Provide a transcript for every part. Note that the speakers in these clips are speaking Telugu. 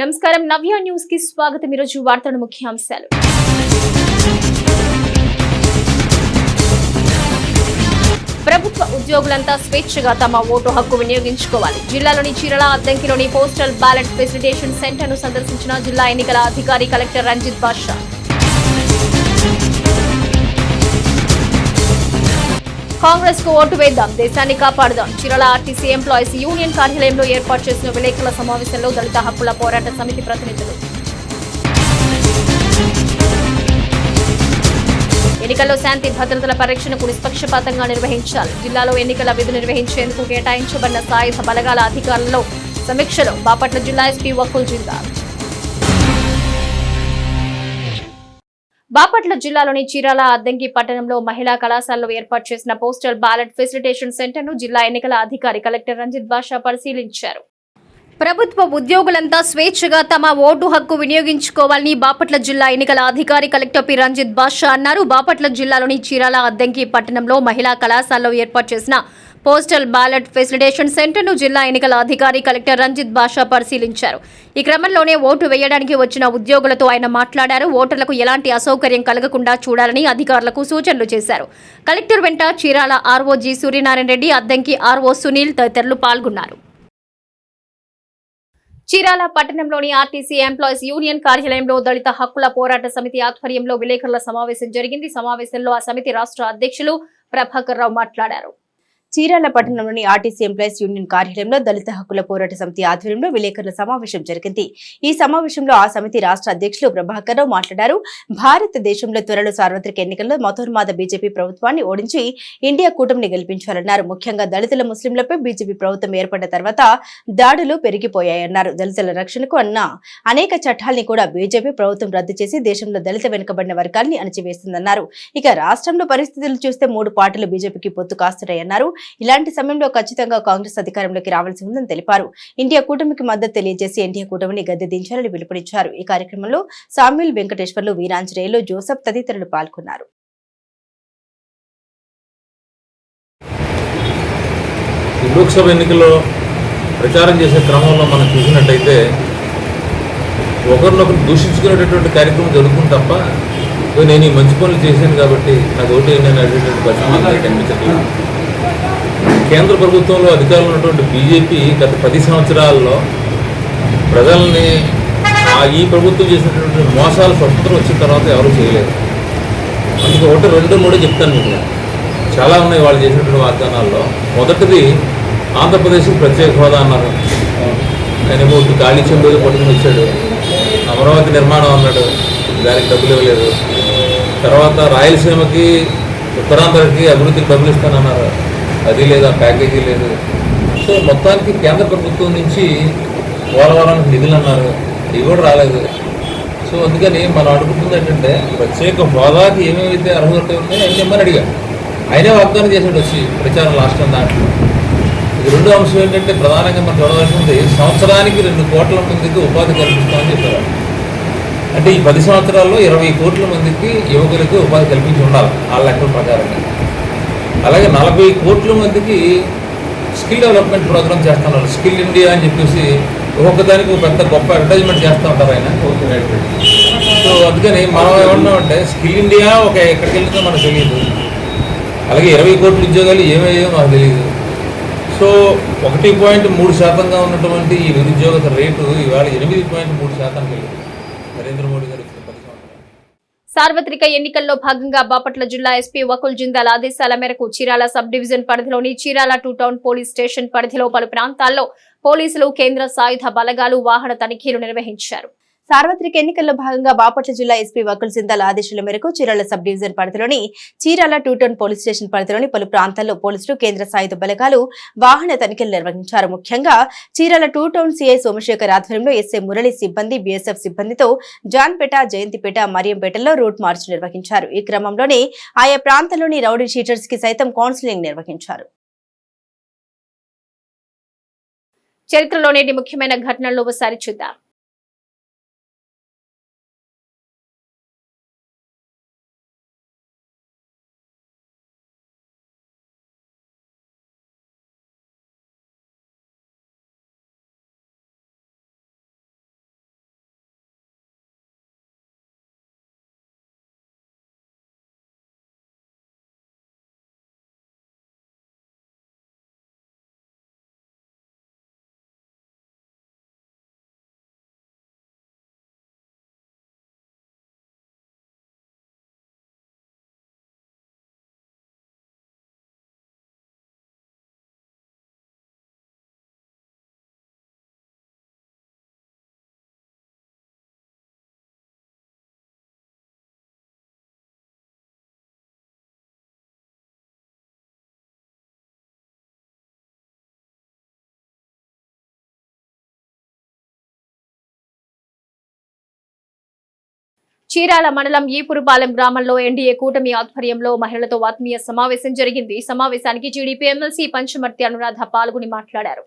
నమస్కారం. నవ్య న్యూస్కి స్వాగతం. ఈరోజు వార్తల ముఖ్యాంశాలు. ప్రభుత్వ ఉద్యోగులంతా స్వేచ్ఛగా తమ ఓటు హక్కు వినియోగించుకోవాలి. జిల్లాలోని చీరల అద్దంకిలోని పోస్టల్ బ్యాలెట్ ఫెసిలిటేషన్ సెంటర్ను సందర్శించిన జిల్లా ఎన్నికల అధికారి కలెక్టర్ రంజిత్ బాషా కాంగ్రెస్కు ఓటు వేద్దాం. దేశాన్ని కాపాడుదాం. చిరల ఆర్టీసీ ఎంప్లాయీస్ యూనియన్ కార్యాలయంలో ఏర్పాటు చేసిన విలేకరుల సమావేశంలో దళిత హక్కుల పోరాట సమితి ప్రతినిధులు. ఎన్నికల్లో శాంతి భద్రతల పరీక్షను నిష్పక్షపాతంగా నిర్వహించాలి. జిల్లాలో ఎన్నికల విధులు నిర్వహించేందుకు కేటాయించబడిన సాయుధ బలగాల అధికారులలో సమీక్షలో. బాపట్ల జిల్లా ఎస్పీ వకుల్ జిల్లా బాపట్ల జిల్లాలోని చీరాల అద్దంకి పట్టణంలో మహిళా కళాశాలలో ఏర్పాటు చేసిన పోస్టల్ బ్యాలెట్ ఫెసిలిటేషన్ సెంటర్ను జిల్లా ఎన్నికల అధికారి కలెక్టర్ రంజిత్ బాషా పరిశీలించారు. ప్రభుత్వ ఉద్యోగులంతా స్వేచ్ఛగా తమ ఓటు హక్కు వినియోగించుకోవాలని బాపట్ల జిల్లా ఎన్నికల అధికారి కలెక్టర్ పి రంజిత్ బాషా అన్నారు. బాపట్ల జిల్లాలోని చీరాల అద్దంకి పట్టణంలో మహిళా కళాశాలలో ఏర్పాటు చేసిన పోస్టల్ బ్యాలెట్ ఫెసిలిటేషన్ సెంటర్ను జిల్లా ఎన్నికల అధికారి కలెక్టర్ రంజిత్ బాషా పరిశీలించారు. ఈ క్రమంలోనే ఓటు వేయడానికి వచ్చిన ఉద్యోగులతో ఆయన మాట్లాడారు. ఓటర్లకు ఎలాంటి అసౌకర్యం కలగకుండా చూడాలని అధికారులకు సూచనలు చేశారు. కలెక్టర్ వెంట చీరాల ఆర్ఓజీ సూర్యనారాయణ రెడ్డి అద్దంకి ఆర్ఓ సునీల్ తదితరులు పాల్గొన్నారు. చీరాల పట్టణంలోని ఆర్టీసీ ఎంప్లాయీస్ యూనియన్ కార్యాలయంలో దళిత హక్కుల పోరాట సమితి ఆధ్వర్యంలో విలేకరుల సమావేశం జరిగింది. సమావేశంలో ఆ సమితి రాష్ట్ర అధ్యక్షులు ప్రభాకర్ రావు మాట్లాడారు. చీరాల పట్టణంలోని ఆర్టీసీ ఎంప్లాయీస్ యూనియన్ కార్యాలయంలో దళిత హక్కుల పోరాట సమితి ఆధ్వర్యంలో విలేకరుల సమావేశం జరిగింది. ఈ సమావేశంలో ఆ సమితి రాష్ట్ర అధ్యక్షులు ప్రభాకర్ రావు మాట్లాడారు. భారతదేశంలో త్వరలో సార్వత్రిక ఎన్నికల్లో మతోన్మాద బీజేపీ ప్రభుత్వాన్ని ఓడించి ఇండియా కూటమిని గెలిపించాలన్నారు. ముఖ్యంగా దళితుల ముస్లింలపై బీజేపీ ప్రభుత్వం ఏర్పడిన తర్వాత దాడులు పెరిగిపోయాయన్నారు. దళితుల రక్షణకు అన్న అనేక చట్టాల్ని కూడా బీజేపీ ప్రభుత్వం రద్దు చేసి దేశంలో దళిత వెనుకబడిన వర్గాల్ని అణచివేస్తుందన్నారు. ఇక రాష్ట్రంలో పరిస్థితులు చూస్తే మూడు పార్టీలు బీజేపీకి పొత్తు కాస్తున్నాయన్నారు. ఇలాంటి సమయంలో ఖచ్చితంగా కాంగ్రెస్ అధికారంలోకి రావాల్సి ఉందని తెలిపారు. ఇండియా కూటమికి మద్దతు తెలియజేసి ఎన్డీఏ కూటమిని గద్దె దించాలని పిలుపునిచ్చారు. ఈ కార్యక్రమంలో సామ్యుల్ వెంకటేశ్వర్లు వీరాంజనేయులు జోసఫ్ తదితరులు పాల్గొన్నారు. లోక్సభ ఎన్నికల్లో ప్రచారం చేసే క్రమంలో మనం చూసినట్టయితే ఒకరినొకరు దూషించుకునేటటువంటి కార్యక్రమం జరుగుతుంది తప్ప నేను ఈ మంచి పనులు చేశాను కాబట్టి నాకు ఓటు వేయండి" అడిగేటువంటి పరిస్థితి కనిపించట్లేదు. కేంద్ర ప్రభుత్వంలో అధికారంలో ఉన్నటువంటి బీజేపీ గత పది సంవత్సరాల్లో ప్రజల్ని ఆ ఈ ప్రభుత్వం చేసినటువంటి మోసాలు స్వతంత్రం వచ్చిన తర్వాత ఎవరు చేయలేదు. అందుకు ఒకటి రెండు మూడు చెప్తాను మీకు చాలా ఉన్నాయి వాళ్ళు చేసినటువంటి వాగ్దానాల్లో. మొదటిది ఆంధ్రప్రదేశ్కి ప్రత్యేక హోదా అన్నారు. ఆయన ఏమో గాలి చెంబులు పట్టుకుని వచ్చాడు. అమరావతి నిర్మాణం అన్నాడు. దానికి డబ్బులు ఇవ్వలేదు. తర్వాత రాయలసీమకి ఉత్తరాంధ్రకి అభివృద్ధికి డబ్బులు ఇస్తానన్నారు. అది లేదు ఆ ప్యాకేజీ లేదు. సో మొత్తానికి కేంద్ర ప్రభుత్వం నుంచి పోలవరానికి నిధులు అన్నారు. ఇవి కూడా రాలేదు. సో అందుకని మనం అడుగుతుంది ఏంటంటే ప్రత్యేక హోదాకి ఏమేమైతే అర్హత ఉన్నాయో అన్ని ఇమ్మని అడిగా. ఆయనే వాగ్దానం చేసాడు వచ్చి ప్రచారం లాస్ట్ దాంట్లో. ఇది రెండో అంశం ఏంటంటే ప్రధానంగా మనం చూడవలసింది సంవత్సరానికి రెండు కోట్ల మందికి ఉపాధి కల్పిస్తామని చెప్పారు. అంటే ఈ పది సంవత్సరాల్లో ఇరవై కోట్ల మందికి యువకులకి ఉపాధి కల్పించి ఉండాలి ఆ లెక్కల ప్రకారంగా. అలాగే నలభై కోట్ల మందికి స్కిల్ డెవలప్మెంట్ ప్రోగ్రామ్ చేస్తున్నారు స్కిల్ ఇండియా అని చెప్పేసి ఒక్కొక్కదానికి ఒక పెద్ద గొప్ప అడ్వర్టైజ్మెంట్ చేస్తూ ఉంటారు ఆయన. సో అందుకని మనం ఏమన్నామంటే స్కిల్ ఇండియా ఒక ఎక్కడికి వెళ్ళిందో మనకు తెలియదు. అలాగే ఇరవై కోట్ల ఉద్యోగాలు ఏమయ్యో మాకు తెలియదు. సో ఒకటి పాయింట్ మూడు శాతంగా ఉన్నటువంటి ఈ నిరుద్యోగత రేటు ఇవాళ ఎనిమిది పాయింట్ మూడు శాతానికి వెళ్ళింది. నరేంద్ర మోడీ గారు. సార్వత్రిక ఎన్నికల్లో భాగంగా బాపట్ల జిల్లా ఎస్పీ వకుల్ జిందాల్ ఆదేశాల మేరకు చీరాల సబ్ డివిజన్ పరిధిలోని Chirala two town police station పరిధిలో పలు ప్రాంతాల్లో పోలీసులు కేంద్ర సాయుధ బలగాలు వాహన తనిఖీలు నిర్వహించారు. సార్వత్రిక ఎన్నికల్లో భాగంగా బాపట్ల జిల్లా ఎస్పీ వకుల్ సిందాల్ ఆదేశాల మేరకు చీరాల సబ్ డివిజన్ పరిధిలోని చీరాల టూటౌన్ పోలీస్ స్టేషన్ పరిధిలోని పలు ప్రాంతాల్లో పోలీసులు కేంద్ర సాయుధ బలగాలు వాహన తనిఖీలు నిర్వహించారు. ముఖ్యంగా Chirala two town CI Somashekar ఆధ్వర్యంలో ఎస్ఐ మురళి సిబ్బంది బీఎస్ఎఫ్ సిబ్బందితో జాన్పేట జయంతిపేట మరియంపేటలో రూట్ మార్చ్ నిర్వహించారు. ఈ క్రమంలోనే ఆయా ప్రాంతాల్లోని రౌడీ షీటర్స్కి సైతం కౌన్సిలింగ్ నిర్వహించారు. చరిత్రలోనేటి ముఖ్యమైన ఘటనల్లో ఒకసారి చూద్దాం. చీరాల మండలం ఈపురుపాలెం గ్రామంలో ఎన్డీఏ కూటమి ఆధ్వర్యంలో మహిళలతో ఆత్మీయ సమావేశం జరిగింది. ఈ సమావేశానికి టీడీపీ ఎమ్మెల్సీ పంచమర్తి అనురాధ పాల్గొని మాట్లాడారు.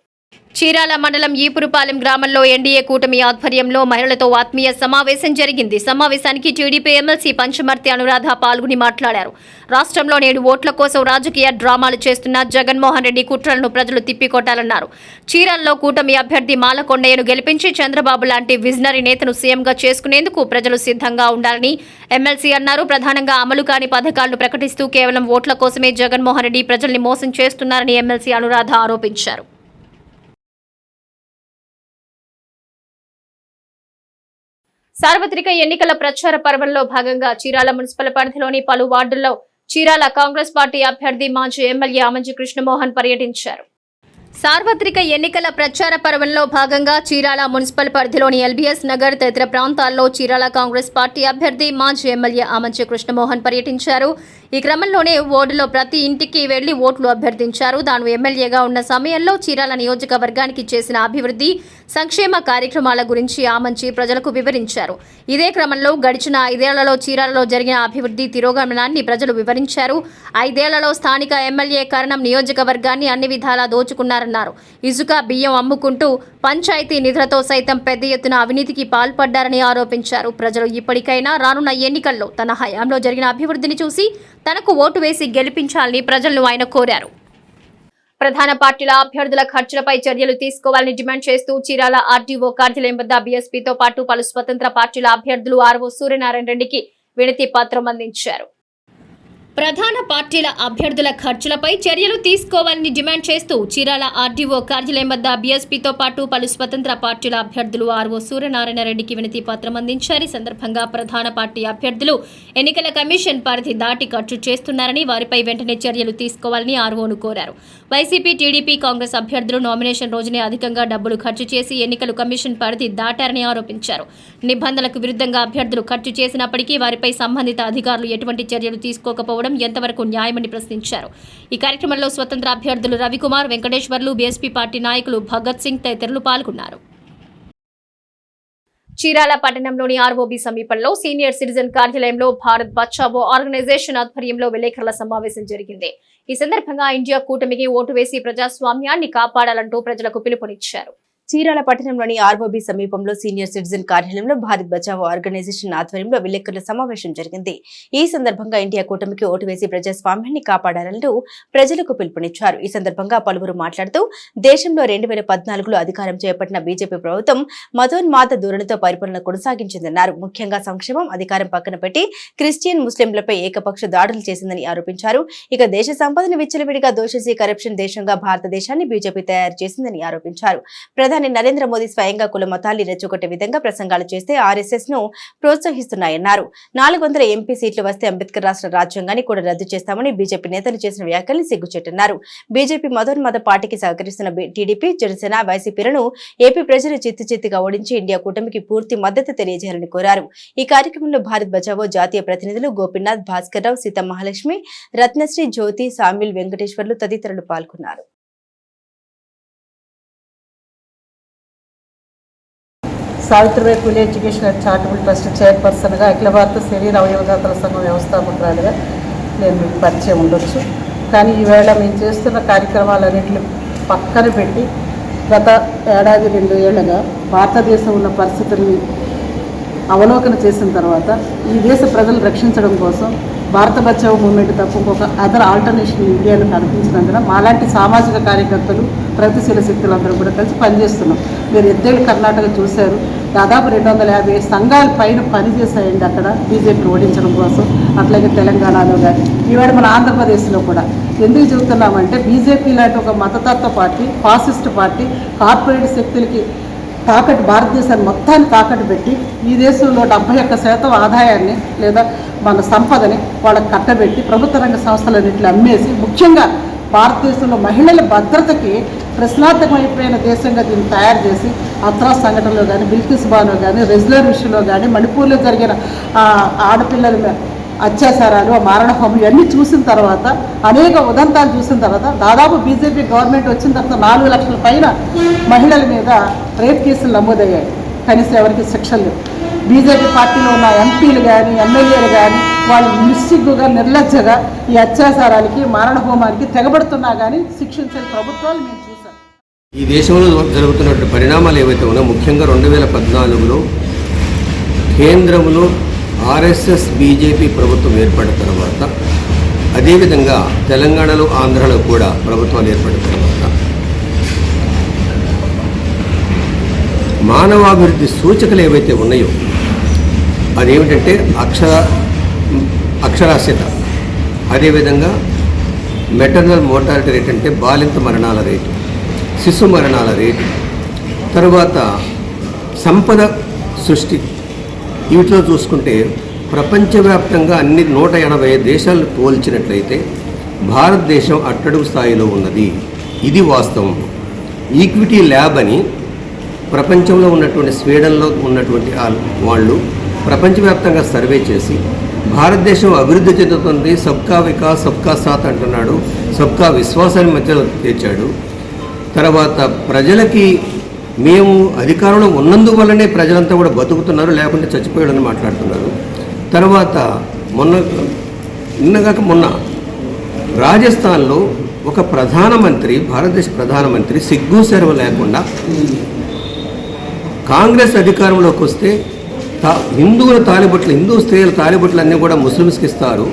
చీరాల మండలం ఈపురుపాలెం గ్రామంలో ఎన్డీఏ కూటమి ఆధ్వర్యంలో మహిళలతో ఆత్మీయ సమావేశం జరిగింది. సమావేశానికి టీడీపీ ఎమ్మెల్సీ పంచమర్తి అనురాధ పాల్గొని మాట్లాడారు. రాష్ట్రంలో నేడు ఓట్ల కోసం రాజకీయ డ్రామాలు చేస్తున్న జగన్మోహన్ రెడ్డి కుట్రలను ప్రజలు తిప్పికొట్టాలన్నారు. చీరాల్లో కూటమి అభ్యర్థి మాలకొండయ్యను గెలిపించి చంద్రబాబు లాంటి విజనరీ నేతను సీఎంగా చేసుకునేందుకు ప్రజలు సిద్ధంగా ఉండాలని ఎమ్మెల్సీ అన్నారు. ప్రధానంగా అమలు కాని పథకాలను ప్రకటిస్తూ కేవలం ఓట్ల కోసమే జగన్మోహన్ రెడ్డి ప్రజల్ని మోసం చేస్తున్నారని ఎమ్మెల్సీ అనురాధ ఆరోపించారు. సార్వత్రిక ఎన్నికల ప్రచార పర్వంలో భాగంగా చీరాల మున్సిపల్ పరిధిలోని పలు వార్డుల్లో చీరాల కాంగ్రెస్ పార్టీ అభ్యర్థి మాజీ ఎమ్మెల్యే ఆమంజి కృష్ణమోహన్ పర్యటించారు. సార్వత్రిక ఎన్నికల ప్రచార పర్వంలో భాగంగా చీరాల మున్సిపల్ పరిధిలోని ఎల్బీఎస్ నగర్ తదితర ప్రాంతాల్లో చీరాల కాంగ్రెస్ పార్టీ అభ్యర్థి మాజీ ఎమ్మెల్యే ఆమంచి కృష్ణమోహన్ పర్యటించారు. ఈ క్రమంలోనే వార్డులో ప్రతి ఇంటికి వెళ్ళి ఓట్లు అభ్యర్థించారు. తాను ఎమ్మెల్యేగా ఉన్న సమయంలో చీరాల నియోజకవర్గానికి చేసిన అభివృద్ధి సంక్షేమ కార్యక్రమాల గురించి ఆమంచి ప్రజలకు వివరించారు. ఇదే క్రమంలో గడిచిన ఐదేళ్ళలో చీరాలలో జరిగిన అభివృద్ధి తిరోగమనాన్ని ప్రజలు వివరించారు. ఐదేళ్ళలో స్థానిక ఎమ్మెల్యే కరణం నియోజకవర్గాన్ని అన్ని విధాలా దోచుకున్నారన్నారు. ఇసుక బియ్యం అమ్ముకుంటూ పంచాయతీ నిధులతో సైతం పెద్ద ఎత్తున అవినీతికి పాల్పడ్డారని ఆరోపించారు. ప్రజలు ఇప్పటికైనా రానున్న ఎన్నికల్లో తన హయాంలో జరిగిన అభివృద్ధిని చూసి తనకు ఓటు వేసి గెలిపించాలని ప్రజలను ఆయన కోరారు. ప్రధాన పార్టీల అభ్యర్థుల ఖర్చులపై చర్యలు తీసుకోవాలని డిమాండ్ చేస్తూ చీరాల ఆర్డీఓ కార్యాలయం వద్ద బీఎస్పీతో పాటు పలు స్వతంత్ర పార్టీల అభ్యర్థులు ఆర్వో సూర్యనారాయణ రెడ్డికి వినతి పత్రం అందించారు. ప్రధాన పార్టీల అభ్యర్థుల ఖర్చులపై చర్యలు తీసుకోవాలని డిమాండ్ చేస్తూ చీరాల ఆర్డీఓ కార్యాలయం వద్ద బీఎస్పీతో పాటు పలు స్వతంత్ర పార్టీల అభ్యర్థులు ఆర్ఓ సూర్యనారాయణ రెడ్డికి వినతి పత్రం అందించారు. ఈ సందర్భంగా ప్రధాన పార్టీ అభ్యర్థులు ఎన్నికల కమిషన్ పరిధి దాటి ఖర్చు చేస్తున్నారని వారిపై వెంటనే చర్యలు తీసుకోవాలని ఆర్ఓను కోరారు. వైసీపీ టీడీపీ కాంగ్రెస్ అభ్యర్థులు నామినేషన్ రోజునే అధికంగా డబ్బులు ఖర్చు చేసి ఎన్నికల కమిషన్ పరిధి దాటారని ఆరోపించారు. నిబంధనలకు విరుద్ధంగా అభ్యర్థులు ఖర్చు చేసినప్పటికీ వారిపై సంబంధిత అధికారులు ఎటువంటి చర్యలు తీసుకోకపోవడం ఎంతవరకు న్యాయమని ప్రశ్నించారు. ఈ కార్యక్రమంలో స్వతంత్ర అభ్యర్థులు రవికుమార్ వెంకటేశ్వర్లు బీఎస్పీ పార్టీ నాయకులు భగత్ సింగ్ తదితరులు పాల్గొన్నారు. చీరాల పట్టణంలోని ఆర్ఓబి సమీపంలో సీనియర్ సిటిజన్ కార్యాలయంలో భారత్ బచావో ఆర్గనైజేషన్ ఆధ్వర్యంలో విలేకరుల సమావేశం జరిగింది. ఈ సందర్భంగా ఇండియా కూటమికి ఓటు వేసి ప్రజాస్వామ్యాన్ని కాపాడాలంటూ ప్రజలకు పిలుపునిచ్చారు. చీరాల పట్టణంలోని ఆర్ఓబి సమీపంలో సీనియర్ సిటిజన్ కార్యాలయంలో భారత్ బచావో ఆర్గనైజేషన్ ఆధ్వర్యంలో విలేకరుల సమావేశం జరిగింది. ఈ సందర్భంగా ఇండియా కూటమికి ఓటు వేసి ప్రజాస్వామ్యాన్ని కాపాడాలంటూ ప్రజలకు పిలుపునిచ్చారు. ఈ సందర్భంగా పలువురు మాట్లాడుతూ దేశంలో రెండు వేల పద్నాలుగులో అధికారం చేపట్టిన బీజేపీ ప్రభుత్వం మతోన్మాద ధోరణితో పరిపాలన కొనసాగించిందన్నారు. ముఖ్యంగా సంక్షేమం అధికారం పక్కన పెట్టి క్రిస్టియన్ ముస్లింలపై ఏకపక్ష దాడులు చేసిందని ఆరోపించారు. ఇక దేశ సంపదను విచ్చలవిడిగా దోషించి కరప్షన్ దేశంగా భారతదేశాన్ని బీజేపీ తయారు చేసిందని ఆరోపించారు. ప్రధాని నరేంద్ర మోదీ స్వయంగా కుల మతాల్ని రెచ్చగొట్టే విధంగా ప్రసంగాలు చేస్తే ఆర్ఎస్ఎస్ను ప్రోత్సహిస్తున్నాయన్నారు. నాలుగు వందల ఎంపీ సీట్లు వస్తే అంబేద్కర్ రాష్ట్ర రాజ్యాంగాన్ని కూడా రద్దు చేస్తామని బీజేపీ నేతలు చేసిన వ్యాఖ్యల్ని సిగ్గుచెట్టన్నారు బీజేపీ మతోన్మత పార్టీకి సహకరిస్తున్న టీడీపీ జనసేన వైసీపీలను ఏపీ ప్రజలు చిత్తు చిత్తుగా ఓడించి ఇండియా కూటమికి పూర్తి మద్దతు తెలియజేయాలని కోరారు. ఈ కార్యక్రమంలో భారత్ బచావో జాతీయ ప్రతినిధులు గోపీనాథ్ భాస్కర్ రావు సీత మహాలక్ష్మి రత్నశ్రీ జ్యోతి సామిల్ వెంకటేశ్వర్లు తదితరులు పాల్గొన్నారు. Savitribai Phule education and charitable trust చైర్పర్సన్గా అఖిల భారత శరీర అవయవదాతల సంఘం వ్యవస్థాపకురాలుగా నేను మీకు పరిచయం ఉండొచ్చు. కానీ ఈవేళ మేము చేస్తున్న కార్యక్రమాలన్నింటిని పక్కన పెట్టి గత ఏడాది రెండు ఏళ్ళగా భారతదేశం ఉన్న పరిస్థితుల్ని అవలోకన చేసిన తర్వాత ఈ దేశ ప్రజలు రక్షించడం కోసం భారత బచావ్ మూమెంట్ తప్ప ఇంకొక అదర్ ఆల్టర్నేషన్ ఇండియాను కనిపించినందున మాలాంటి సామాజిక కార్యకర్తలు ప్రగతిశీల శక్తులందరూ కూడా కలిసి పనిచేస్తున్నాం. మీరు ఎద్దేళ్ళు కర్ణాటక చూశారు. దాదాపు రెండు వందల యాభై సంఘాలు పైన పనిచేశాయండి అక్కడ బీజేపీ ఓడించడం కోసం. అట్లాగే తెలంగాణలో కానీ ఈవేళ మన ఆంధ్రప్రదేశ్లో కూడా. ఎందుకు చెబుతున్నామంటే బీజేపీ లాంటి ఒక మతతత్వ పార్టీ ఫాసిస్ట్ పార్టీ కార్పొరేట్ శక్తులకి తాకట్టు భారతదేశాన్ని మొత్తాన్ని తాకట్టు పెట్టి ఈ దేశంలో డెబ్బై ఒక్క శాతం ఆదాయాన్ని లేదా మన సంపదని వాళ్ళకి కట్టబెట్టి ప్రభుత్వ రంగ సంస్థలన్నింటిని అమ్మేసి ముఖ్యంగా భారతదేశంలో మహిళల భద్రతకి ప్రశ్నార్థకమైపోయిన దేశంగా దీన్ని తయారు చేసి అత్రా సంఘటనలో కానీ బిల్కిస్ బాలో కానీ రెజ్లర్ విషయంలో కానీ మణిపూర్లో జరిగిన ఆడపిల్లల మీద అత్యాచారాలు ఆ మారణ హోమం ఇవన్నీ చూసిన తర్వాత అనేక ఉదంతాలు చూసిన తర్వాత దాదాపు బీజేపీ గవర్నమెంట్ వచ్చిన తర్వాత నాలుగు లక్షల పైన మహిళల మీద రేప్ కేసులు నమోదయ్యాయి. కనీసం ఎవరికి శిక్షలు బీజేపీ పార్టీలో ఉన్న ఎంపీలు కానీ ఎమ్మెల్యేలు కానీ వాళ్ళు నిస్సిగ్గుగా నిర్లజ్జగా ఈ అత్యాచారాలకి మారణ హోమానికి తెగబడుతున్నా కానీ శిక్షించే ప్రభుత్వాలు మేము ఈ దేశంలో జరుగుతున్నటువంటి పరిణామాలు ఏవైతే ఉన్నా ముఖ్యంగా రెండు వేల పద్నాలుగులో కేంద్రంలో ఆర్ఎస్ఎస్ బీజేపీ ప్రభుత్వం ఏర్పడిన తర్వాత అదేవిధంగా తెలంగాణలో ఆంధ్రలో కూడా ప్రభుత్వాలు ఏర్పడిన తర్వాత మానవాభివృద్ధి సూచకలు ఏవైతే ఉన్నాయో అదేమిటంటే అక్షర అక్షరాస్యత అదేవిధంగా మెటర్నల్ మోర్టాలిటీ రేట్ అంటే బాలింత మరణాల రేటు. శిశు మరణాల రేటు తరువాత సంపద సృష్టి. వీటిలో చూసుకుంటే ప్రపంచవ్యాప్తంగా అన్ని నూట ఎనభై దేశాలను పోల్చినట్లయితే భారతదేశం అట్టడుగు స్థాయిలో ఉన్నది. ఇది వాస్తవం. ఈక్విటీ ల్యాబ్ అని ప్రపంచంలో ఉన్నటువంటి స్వీడన్లో ఉన్నటువంటి వాళ్ళు ప్రపంచవ్యాప్తంగా సర్వే చేసి భారతదేశం అభివృద్ధి చెందుతుంది సబ్కా వికాస్ సబ్కా సాత్ అంటున్నాడు సబ్కా విశ్వాసాన్ని మధ్యలో తెచ్చాడు. తర్వాత ప్రజలకి మేము అధికారంలో ఉన్నందువల్లనే ప్రజలంతా కూడా బతుకుతున్నారు లేకుంటే చచ్చిపోయాడని మాట్లాడుతున్నారు. తర్వాత మొన్న నిన్నగాక మొన్న రాజస్థాన్లో ఒక ప్రధానమంత్రి భారతదేశ ప్రధానమంత్రి సిగ్గు సెరవ లేకుండా కాంగ్రెస్ అధికారంలోకి వస్తే తా హిందువుల తాలిబొట్లు హిందూ స్త్రీల తాలిబొట్లు అన్నీ కూడా ముస్లిమ్స్కి ఇస్తారు.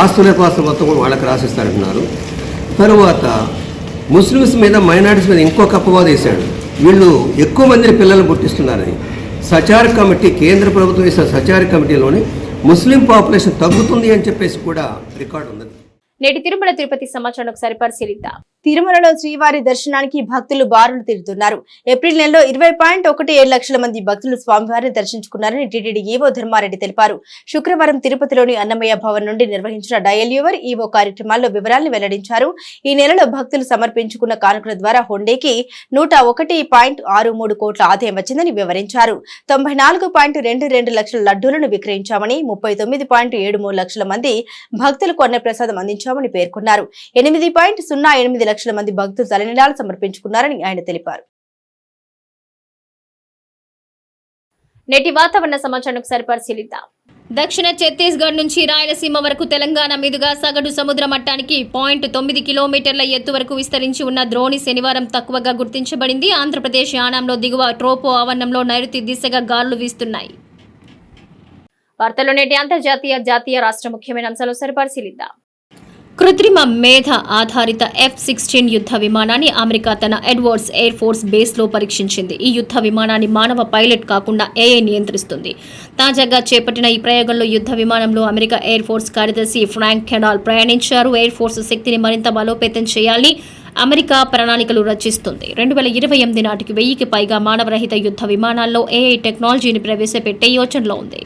ఆస్తుల కోసం మొత్తం కూడా వాళ్ళకి రాసిస్తారంటున్నారు. తరువాత ముస్లిమ్స్ మీద మైనార్టీస్ మీద ఇంకొక అపవాదం వేశాడు. వీళ్ళు ఎక్కువ మందిని పిల్లలు పుట్టిస్తున్నారని సచార్ కమిటీ కేంద్ర ప్రభుత్వం వేసిన సచార్ కమిటీలోని ముస్లిం పాపులేషన్ తగ్గుతుంది అని చెప్పేసి కూడా రికార్డు ఉన్నది. నేటి తిరుమల తిరుపతి సమాచారం ఒకసారి పరిశీలిద్దాం. తిరుమలలో శ్రీవారి దర్శనానికి భక్తులు బారులు తీరుతున్నారు. ఏప్రిల్ నెలలో ఇరవై పాయింట్ ఒకటి ఏడు లక్షల మంది భక్తులు స్వామివారిని దర్శించుకున్నారని టీటీడీ ఈవో ధర్మారెడ్డి తెలిపారు. శుక్రవారం తిరుపతిలోని అన్నమయ్య భవన్ నుండి నిర్వహించిన డయల్ యువర్ ఈవో కార్యక్రమాల్లో వివరాలను వెల్లడించారు. ఈ నెలలో భక్తులు సమర్పించుకున్న కానుకల ద్వారా హుండేకి నూట ఒకటి పాయింట్ ఆరు మూడు కోట్ల ఆదాయం వచ్చిందని వివరించారు. తొంభై నాలుగు పాయింట్ రెండు రెండు లక్షల లడ్డూలను విక్రయించామని ముప్పై తొమ్మిది పాయింట్ ఏడు మూడు లక్షల మంది భక్తులకు కొన్న ప్రసాదం అందించామని పేర్కొన్నారు. ఎనిమిది పాయింట్ సున్నా ఎనిమిది లక్షల మంది భక్తులు తలనిలాలు సమర్పించుకున్నారని ఆయన తెలిపారు. నేటి వాతావరణ సమాచారం ఒకసారి పరిశీలిద్దాం దక్షిణ ఛత్తీస్గఢ్ నుంచి రాయలసీమ వరకు తెలంగాణ మీదుగా సగటు సముద్ర మట్టానికి పాయింట్ తొమ్మిది కిలోమీటర్ల ఎత్తు వరకు విస్తరించి ఉన్న ద్రోణి శనివారం తక్కువగా గుర్తించబడింది. ఆంధ్రప్రదేశ్ యానాంలో దిగువ ట్రోపో ఆవరణంలో నైరుతి దిశగా గాలులు వీస్తున్నాయి. వార్తలు నేటి అంతర్జాతీయ జాతీయ రాష్ట్ర ముఖ్యమైన అంశాలు సరిపరిశీలిద్దాం. కృత్రిమ మేధ ఆధారిత ఎఫ్ సిక్స్టీన్ యుద్ధ విమానాన్ని అమెరికా తన ఎడ్వర్డ్స్ ఎయిర్ ఫోర్స్ బేస్లో పరీక్షించింది. ఈ యుద్ధ విమానాన్ని మానవ పైలట్ కాకుండా ఏఐ నియంత్రిస్తుంది. తాజాగా చేపట్టిన ఈ ప్రయోగంలో యుద్ధ విమానంలో అమెరికా ఎయిర్ ఫోర్స్ కార్యదర్శి ఫ్రాంక్ కెనాల్ ప్రయాణించారు. ఎయిర్ ఫోర్స్ శక్తిని మరింత బలోపేతం చేయాలని అమెరికా ప్రణాళికలు రచిస్తుంది. రెండు వేల ఇరవై ఎనిమిది నాటికి వెయ్యికి పైగా మానవరహిత యుద్ధ విమానాల్లో ఏఐ టెక్నాలజీని ప్రవేశపెట్టే యోచనలో ఉంది.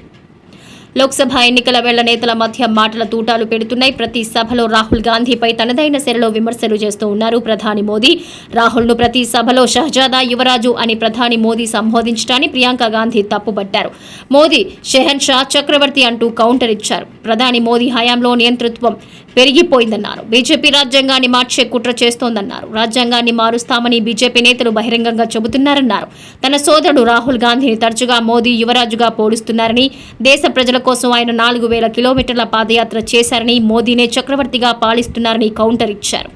లోక్సభ ఎన్నికల వేళ నేతల మధ్య మాటల తూటాలు పెడుతున్నాయి. ప్రతి సభలో రాహుల్ గాంధీపై తనదైన శరలో విమర్శలు చేస్తూ ఉన్నారు ప్రధాని మోదీ. రాహుల్ను ప్రతి సభలో షహజాదా యువరాజు అని ప్రధాని మోదీ సంబోధించడాన్ని ప్రియాంక గాంధీ తప్పుపట్టారు మోదీ షెహన్ షా చక్రవర్తి అంటూ కౌంటర్ ఇచ్చారు. ప్రధాని మోదీ హయాంలో నియంతృత్వం పెరిగిపోయిందన్నారు. బీజేపీ రాజ్యాంగాన్ని మార్చే కుట్ర చేస్తోందన్నారు. రాజ్యాంగాన్ని మారుస్తామని బీజేపీ నేతలు బహిరంగంగా చెబుతున్నారన్నారు. తన సోదరుడు రాహుల్ గాంధీని తరచుగా మోదీ యువరాజుగా పోలుస్తున్నారని దేశ ప్రజల కోసం ఆయన నాలుగు వేల కిలోమీటర్ల పాదయాత్ర చేశారని మోదీనే చక్రవర్తిగా పాలిస్తున్నారని కౌంటర్ ఇచ్చారు.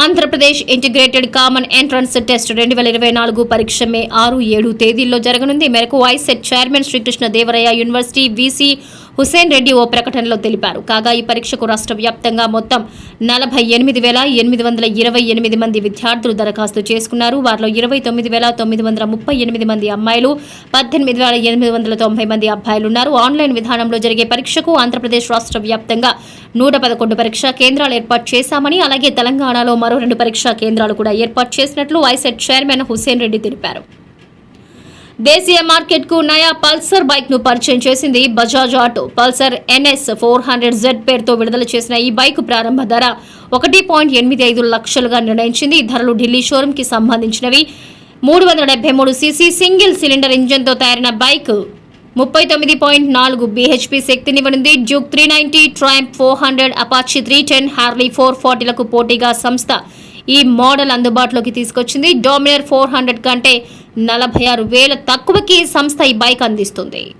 Andhra Pradesh integrated common entrance test రెండు వేల ఇరవై నాలుగు పరీక్ష మే ఆరు ఏడు తేదీల్లో జరగనుంది. మేరకు ICET chairman Srikrishna Devaraya university VC Hussain Reddy ఓ ప్రకటనలో తెలిపారు. కాగా ఈ పరీక్షకు రాష్ట్ర వ్యాప్తంగా మొత్తం నలభై ఎనిమిది వేల ఎనిమిది వందల ఇరవై ఎనిమిది మంది విద్యార్థులు దరఖాస్తు చేసుకున్నారు. వారిలో ఇరవై తొమ్మిది వేల తొమ్మిది వందల ముప్పై ఎనిమిది మంది అమ్మాయిలు పద్దెనిమిది వేల ఎనిమిది వందల తొంభై మంది అబ్బాయిలు ఉన్నారు ఆన్లైన్ విధానంలో జరిగే పరీక్షకు ఆంధ్రప్రదేశ్ రాష్ట్ర వ్యాప్తంగా నూట పదకొండు పరీక్షా కేంద్రాలు ఏర్పాటు చేశామని అలాగే తెలంగాణలో మరో రెండు పరీక్షా కేంద్రాలు కూడా ఏర్పాటు చేసినట్లు ఐసెట్ చైర్మన్ హుసేన్ రెడ్డి తెలిపారు. దేశీయ మార్కెట్కు నయా పల్సర్ బైక్ను పరిచయం చేసింది Bajaj auto. Pulsar NS four hundred Z పేరుతో విడుదల చేసిన ఈ బైక్ ప్రారంభ ధర ఒకటి పాయింట్ ఎనిమిది ఐదు లక్షలుగా నిర్ణయించింది. ఈ ధరలు ఢిల్లీ షోరూమ్కి సంబంధించినవి. మూడు వందల డెబ్బై మూడు సీసీ సింగిల్ సిలిండర్ ఇంజన్తో తయారైన బైక్ ముప్పై తొమ్మిది పాయింట్ నాలుగు BHP శక్తినివ్వనుంది Duke three ninety Triumph four hundred Apache three ten Harley four ఫార్టీలకు పోటీగా సంస్థ ఈ మోడల్ అందుబాటులోకి తీసుకొచ్చింది. డోమినర్ ఫోర్ హండ్రెడ్ కంటే నలభై ఆరు వేల తక్కువకి సంస్థ ఈ బైక్ అందిస్తుంది.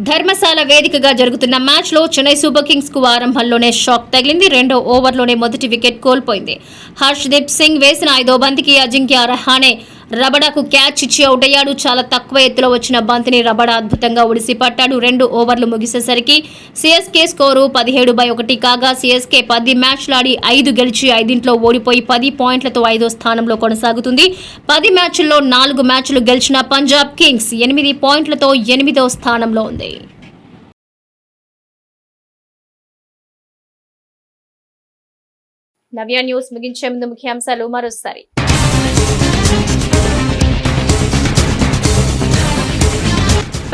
ధర్మశాల వేదికగా జరుగుతున్న మ్యాచ్లో చెన్నై సూపర్ కింగ్స్కు ఆరంభంలోనే షాక్ తగిలింది. రెండో ఓవర్లోనే మొదటి వికెట్ కోల్పోయింది. హర్షదీప్ సింగ్ వేసిన ఐదో బంతికి అజింక్య రహానే రబడాకు క్యాచ్ ఇచ్చి అవుట్ అయ్యాడు. చాలా తక్కువ ఎత్తులో వచ్చిన బంతిని రబడా అద్భుతంగా ఒడిసి పట్టాడు. రెండు ఓవర్లు ముగిసేసరికి సిఎస్కే స్కోరు పదిహేడు బై ఒకటి కాగా సిఎస్కే పది మ్యాచ్లాడి ఐదు గెలిచి ఐదింట్లో ఓడిపోయి పది పాయింట్లతో ఐదో స్థానంలో కొనసాగుతుంది. పది మ్యాచ్ల్లో నాలుగు మ్యాచ్లు గెలిచిన పంజాబ్ కింగ్స్ ఎనిమిది పాయింట్లతో ఎనిమిదో స్థానంలో ఉంది. నవ్య న్యూస్ ముగించే ముందు ముఖ్యాంశాలు మరోసారి.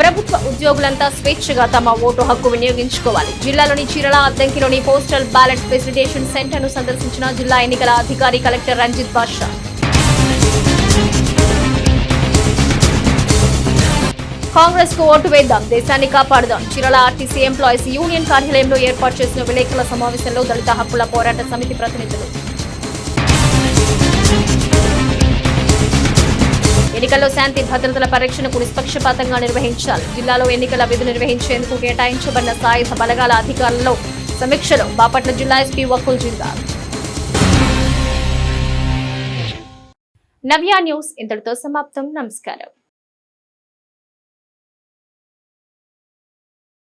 ప్రభుత్వ ఉద్యోగులంతా స్వేచ్ఛగా తమ ఓటు హక్కు వినియోగించుకోవాలి. జిల్లాలోని చీరల అద్దంకిలోని పోస్టల్ బ్యాలెట్ ఫెసిలిటేషన్ సెంటర్ను సందర్శించిన జిల్లా ఎన్నికల అధికారి కలెక్టర్ రంజిత్ బాషా కాంగ్రెస్కు ఓటు వేద్దాం దేశాన్ని కాపాడుదాం. చీరల ఆర్టీసీ ఎంప్లాయీస్ యూనియన్ కార్యాలయంలో ఏర్పాటు చేసిన విలేకరుల సమావేశంలో దళిత హక్కుల పోరాట సమితి ప్రతినిధులు ఎన్నికల్లో శాంతి భద్రతల పరీక్షణకు నిష్పక్షపాతంగా నిర్వహించాలి. జిల్లాలో ఎన్నికల విధులు నిర్వహించేందుకు కేటాయించబడిన సాయుధ బలగాల అధికారులలో సమీక్షలో బాపట్ల జిల్లా ఎస్పీ వకుల్ జిల్లా నవ్య న్యూస్ ఇంతటితో సమాప్తం. నమస్కారం.